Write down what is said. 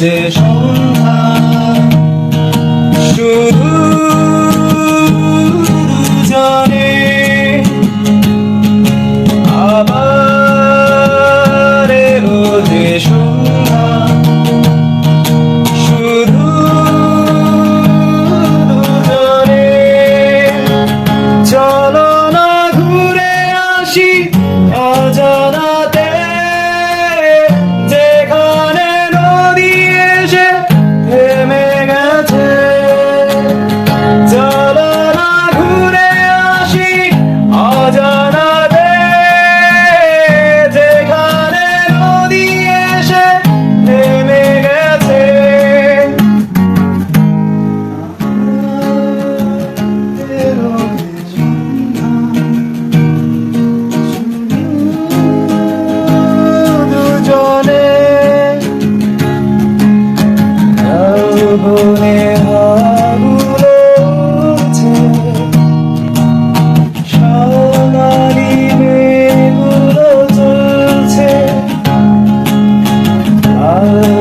যে সন্ধ্যা শুধু love.